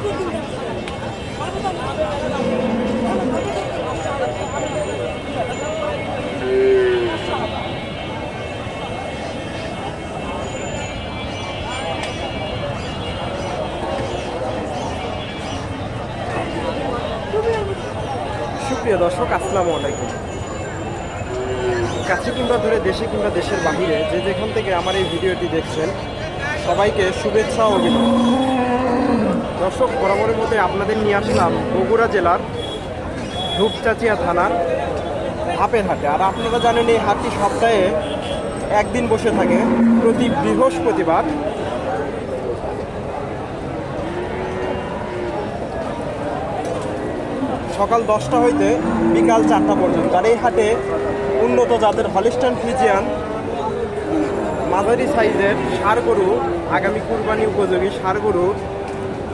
সুপ্রিয় দর্শক, আসসালামু আলাইকুম। কাছে কিংবা দূরে দেশে কিংবা দেশের বাহিরে যে যেখান থেকে আমার এই ভিডিওটি দেখছেন, সবাইকে শুভেচ্ছা অভিনন্দন। দর্শক, বরাবরের মধ্যে আপনাদের নিয়ে আসলাম বগুড়া জেলার ধূপচাচিয়া থানার হাপের হাটে। আর আপনারা জানেন, এই হাটটি সপ্তাহে একদিন বসে থাকে, প্রতি বৃহস্পতিবার। সকাল দশটা হইতে বিকাল চারটা পর্যন্ত। আর এই হাটে উন্নত জাতের হলিস্টান ফিজিয়ান মাঝারি সাইজের সার গরু আগামী কুরবানি উপযোগী সার গরু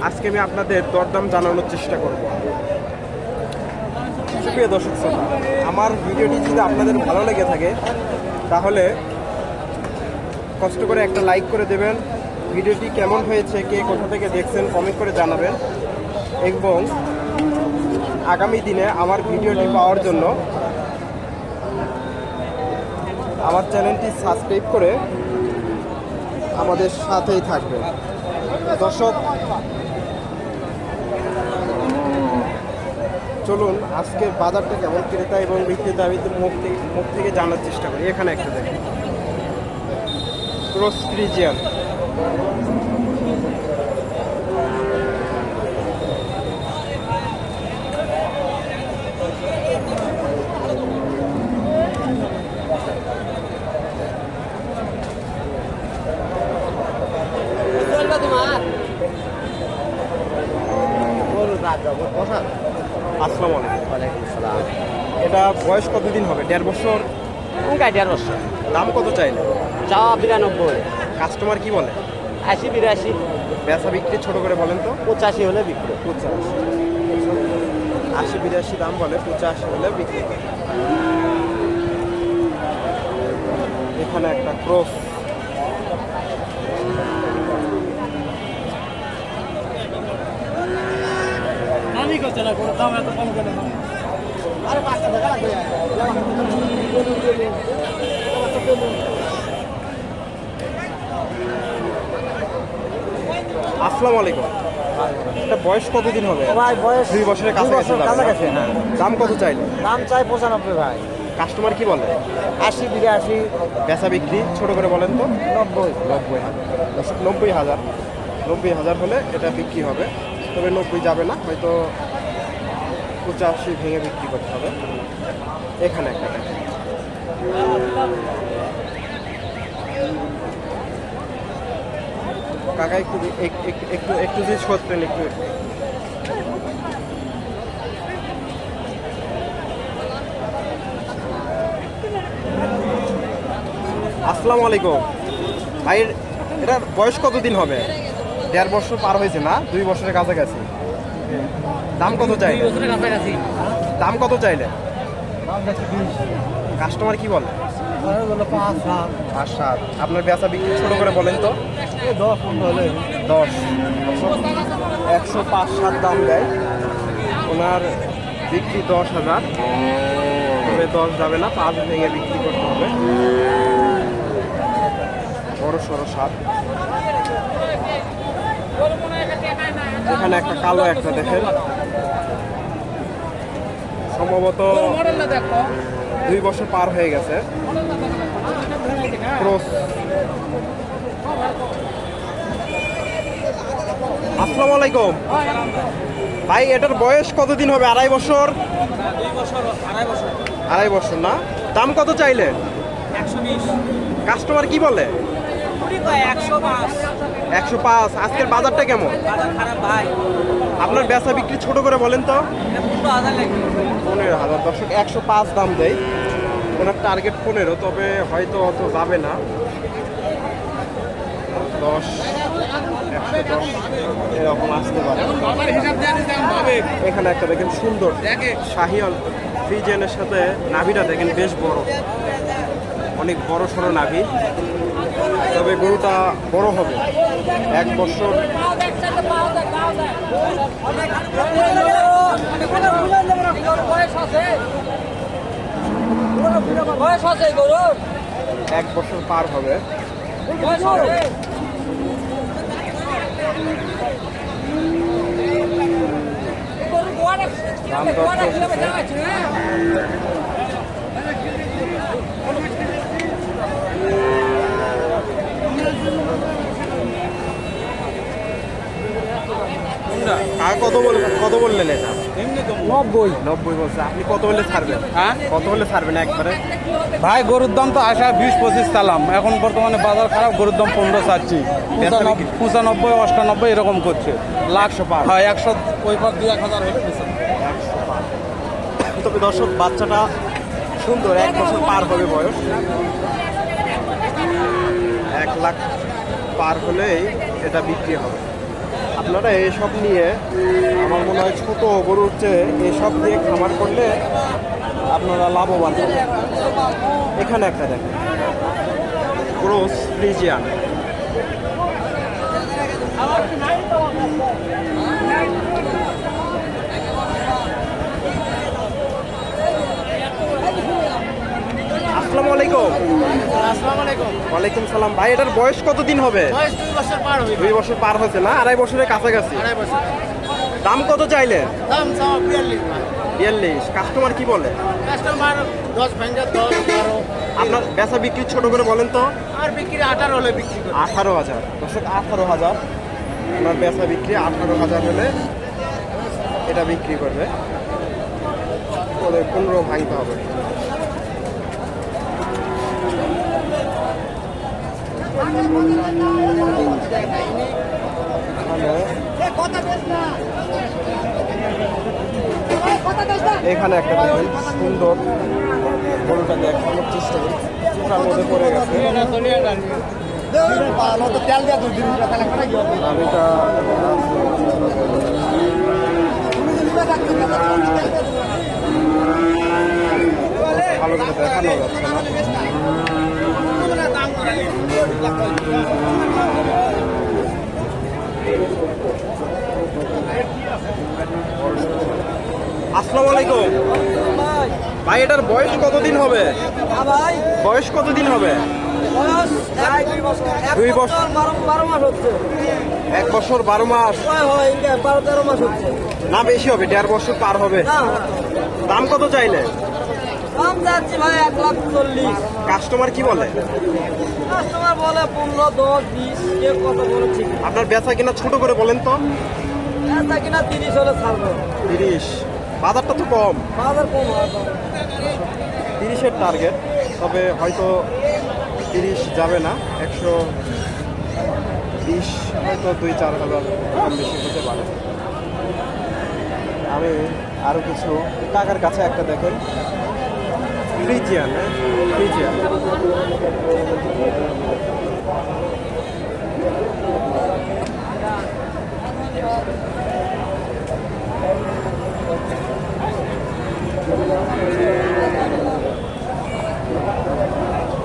আজকে আমি আপনাদের দরদাম জানানোর চেষ্টা করব। সুপ্রিয় দর্শক শ্রোতা, আমার ভিডিওটি যদি আপনাদের ভালো লেগে থাকে তাহলে কষ্ট করে একটা লাইক করে দেবেন। ভিডিওটি কেমন হয়েছে কে কোথা থেকে দেখছেন কমেন্ট করে জানাবেন। এবং আগামী দিনে আমার ভিডিওটি পাওয়ার জন্য আমার চ্যানেলটি সাবস্ক্রাইব করে আমাদের সাথেই থাকবে দর্শক চলুন আজকের বাজারটা কেমন? ক্রেতা এবং বিক্রেতা আমি তো মুখ থেকে মুখ থেকে জানার চেষ্টা করি। এখানে একটা দেখি ক্রস ফ্রিজিয়ান চলবে তোমার আসসালামু আলাইকুম ওয়ালাইকুম সালাম এটা বয়স কতদিন হবে? দেড় বছর? দেড় বর্ষ দাম কত চাইলে? যাওয়া বিরানব্বই। কাস্টমার কি বলে? আশি বিরাশি। বেচা বিক্রি ছোট করে বলেন তো। পঁচাশি হলে বিক্রি। পঁচাশি। আশি বিরাশি দাম বলে পঁচাশি হলে বিক্রি। এখানে একটা ক্রস। আমি করছে না কোনো দাম এত কম কেন? আসসালামু আলাইকুম। এটা বয়স কতদিন হবে? ভাই বয়স দুই বছরের কাছাকাছি? কাছাকাছি হ্যাঁ। দাম কত চাইলে? দাম চাই পঁচানব্বই ভাই। কাস্টমার কি বলে? আশি বিরাশি। বেচা বিক্রি ছোট করে বলেন তো। নব্বই। নব্বই হাজার। নব্বই হাজার। নব্বই হাজার হলে এটা বিক্রি হবে। তবে নব্বই যাবে না হয়তো পঁচাশি ভেঙে বিক্রি করতে হবে। এখানে একটা দেখেন। কাকা, একটু একটু একটু জিনিস করতেন একটু। আসসালামু আলাইকুম। ভাই, এটার বয়স কতদিন হবে? দেড় বছর পার হয়েছে না? দুই বছরের কাছাকাছি। দাম কত কাছাকাছি। দাম কত চাইলে? কাস্টমার কি বলে? পাঁচ সাত আপনার বেচা বিক্রি ছোট করে বলেন তো। দশ। দশ একশো পাঁচ সাত দাম দেয়। ওনার বিক্রি দশ হাজার। তবে দশ যাবে না পাঁচ ভেঙে বিক্রি করতে হবে। বড় সড়ো সাত এখানে একটা কালো একটা দেখেন। সম্ভবত দুই বছর পার হয়ে গেছে। ক্রস আসসালামু আলাইকুম। ভাই এটার বয়স কতদিন হবে? আড়াই বছর? আড়াই বছর না? দাম কত চাইলে? কাস্টমার কি বলে? একশো পাঁচ। একশো পাঁচ আজকের বাজারটা কেমন? আপনার বেচা বিক্রি ছোট করে বলেন তো। পনেরো হাজার দর্শক একশো পাঁচ দাম দেয়। ওনার টার্গেট পনেরো তবে হয়তো অত যাবে না। দশ এরকম আসতে পারে। এখানে একটা দেখেন সুন্দর শাহিয়াল ফ্রিজেনের সাথে নাভিটা দেখেন বেশ বড়। অনেক বড় সড়ো নাভি। তবে গরুটা বড় হবে। এক বছর। এক বছর পার হবে। দাম দর আর কত বল কত বললেন এটা? নব্বই। নব্বই বলছে। আপনি কত হলে ছাড়বেন? হ্যাঁ? কত হলে ছাড়বেন একবারে? ভাই গরুর দাম তো আসা বিশ পঁচিশ চালাম। এখন বর্তমানে বাজার খারাপ গরুর দাম পনেরো চাচ্ছি। পঁচানব্বই- পঁচানব্বই অষ্টানব্বই এরকম করছে। লাখশো পার। হয় একশো ওই পার দুই এক হাজার তবে দর্শক বাচ্চাটা সুন্দর এক বছর পার হবে বয়স। এক লাখ পার হলেই এটা বিক্রি হবে। আপনারা এইসব নিয়ে আমার মনে হয় ছোট গরুর চেয়ে এসব দিয়ে খামার করলে আপনারা লাভবান এখানে একটা দেখেন। ক্রোস ফ্রিজিয়ান আসসালামু আলাইকুম আসসালামু আলাইকুম। ওয়ালাইকুম সালাম। ভাই এটার বয়স কতদিন হবে? বয়স দুই বছর পার হবে দুই বছর পার হয়েছে না? আড়াই বছরের কাছাকাছি। আড়াই বছর। দাম কত চাইলে দাম কাস্টমার কি বলে? কাস্টমার ভেঙে আপনার বেচা বিক্রি ছোট করে বলেন তো। আর বিক্রি আঠারো হলে বিক্রি করি। আঠারো হাজার। দর্শক আঠারো হাজার। আপনার বেচা বিক্রি আঠারো হাজার হলে এটা বিক্রি করবে। পনেরো ভাঙতে হবে। এখানে একটা দেখেন, সুন্দর গরুটা দেখানোর চেষ্টা করি চোখটার মধ্যে পড়ে গেছে। ভালো করে দেখানো যাচ্ছে না। আসসালামু আলাইকুম। ভাই এটার বয়স কতদিন হবে? ভাই বয়স কতদিন হবে? দুই বছর। বারো মাস হচ্ছে এক বছর বারো মাস। বারো তেরো মাস হচ্ছে না বেশি হবে দেড় বছর পার হবে। দাম কত চাইলে? দাম যাচ্ছি ভাই এক লাখ চল্লিশ। কাস্টমার কি বলে? কাস্টমার বলে পনেরো দশ বিশ কে কত বলে ঠিক। আপনার বেচা কিনা ছোট করে বলেন তো। কিনা তিরিশ হলে ছাড়বো। তিরিশ। বাজারটা তো কম। বাজার কম কম। তিরিশের টার্গেট তবে হয়তো তিরিশ যাবে না একশো বিশ হয়তো দুই চার হাজার কম বেশি হতে পারে। আমি আরও কিছু কাকার কাছে একটা দেখেন। ফ্রিজিয়ান হ্যাঁ ফ্রিজিয়ান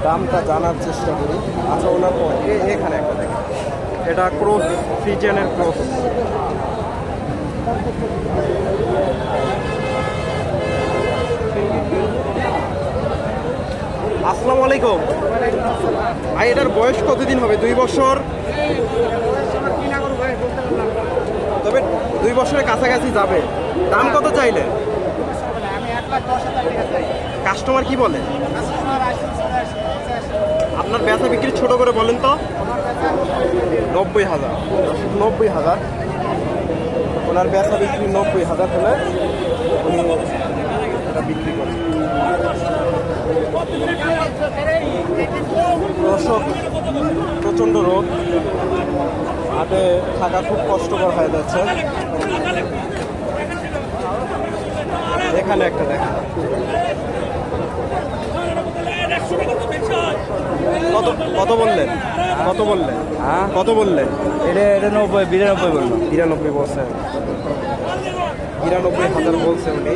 দামটা জানার চেষ্টা করি। আচ্ছা ওনার পর। এখানে একটা দেখেন। এটা ক্রোস ফ্রিজিয়ানের ক্রোস। আসসালামু আলাইকুম। ভাই, এটার বয়স কতদিন হবে? দুই বছর? তবে দুই বছরের কাছাকাছি যাবে। দাম কত চাইলে? কাস্টমার কি বলে? আপনার বেচা বিক্রি ছোট করে বলেন তো। নব্বই হাজার। নব্বই হাজার। ওনার বেচা বিক্রি নব্বই হাজার হলে উনি এটা বিক্রি করেন দর্শক, প্রচণ্ড রোদ। হাটে থাকা খুব কষ্টকর হয়ে যাচ্ছে। এখানে একটা দেখা। কত কত বললেন? কত বললেন হ্যাঁ? কত বললেন এটা এটা নব্বই বিরানব্বই বলল। বিরানব্বই বলছেন বিরানব্বই হাজার বলছে উনি।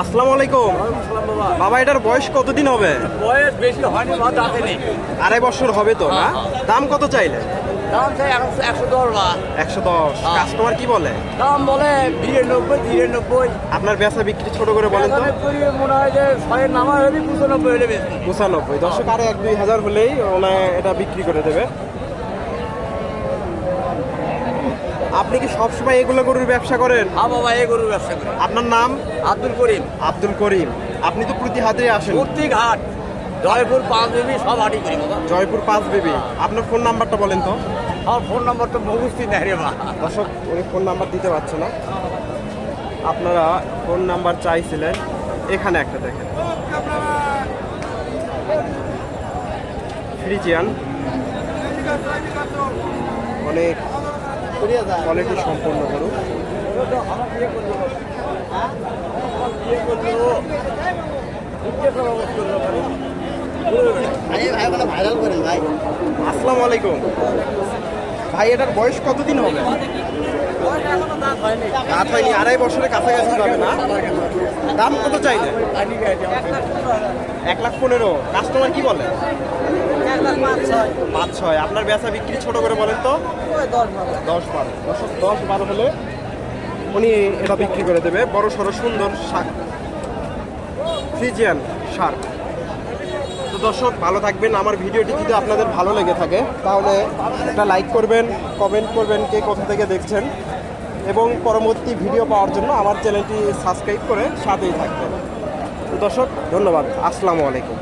আসসালামু আলাইকুম। বাবা এটার বয়স কতদিন হবে? বয়স বেশি হয়নি আড়াই বছর হবে তো না? দাম কত চাইলে দাম চাই একশো একশো দশ বা একশো দশ। হ্যাঁ। কাস্টমার কি বলে? দাম বলে বিরানব্বই তিরানব্বই। আপনার বেচা বিক্রি ছোট করে বলেন তো। মনে হয় যে ছয়ের নামা হলে পঁচানব্বই হলে বেশি পঁচানব্বই। দর্শক আরও এক দুই হাজার হলেই এটা বিক্রি করে দেবে। আপনি কি সবসময় এগুলো গরুর ব্যবসা করেন? হ্যাঁ বাবা এই গরুর ব্যবসা করি। আপনার নাম? আব্দুল করিম। আব্দুল করিম। আপনি তো প্রতি হাতে আসেন। প্রত্যেক হাট জয়পুর পাঁচ দেবী সব হাটই করি বাবা। জয়পুর পাঁচ বিবি। আপনার ফোন নাম্বারটা বলেন তো। আমার ফোন নম্বর তো মুখস্থি নেই রে বা দর্শক উনি ফোন নাম্বার দিতে পারছে না। আপনারা ফোন নাম্বার চাইছিলেন এখানে একটা দেখেন। ফ্রিজিয়ান। অনেক কোয়ালিটি সম্পন্ন গরু ভাইরাল করেন ভাই। এটার বয়স কতদিন হবে? রাত হয়নি, আড়াই বছরের কাছাকাছি যাবে না? দাম কত চাইলে এক লাখ পনেরো। কাস্টমার কি বলে? পাঁচ ছয়। আপনার বেচা বিক্রি ছোট করে বলেন তো? দশ বারো। দশ দশ বারো হলে উনি এটা বিক্রি করে দেবে। বড় সড়ো সুন্দর শাক। ফ্রিজিয়ান শার্ক। তো দর্শক, ভালো থাকবেন। আমার ভিডিওটি যদি আপনাদের ভালো লেগে থাকে, তাহলে একটা লাইক করবেন কমেন্ট করবেন কে কোথা থেকে দেখছেন। এবং পরবর্তী ভিডিও পাওয়ার জন্য আমার চ্যানেলটি সাবস্ক্রাইব করে সাথেই থাকবেন। তো দর্শক, ধন্যবাদ। আসসালামু আলাইকুম।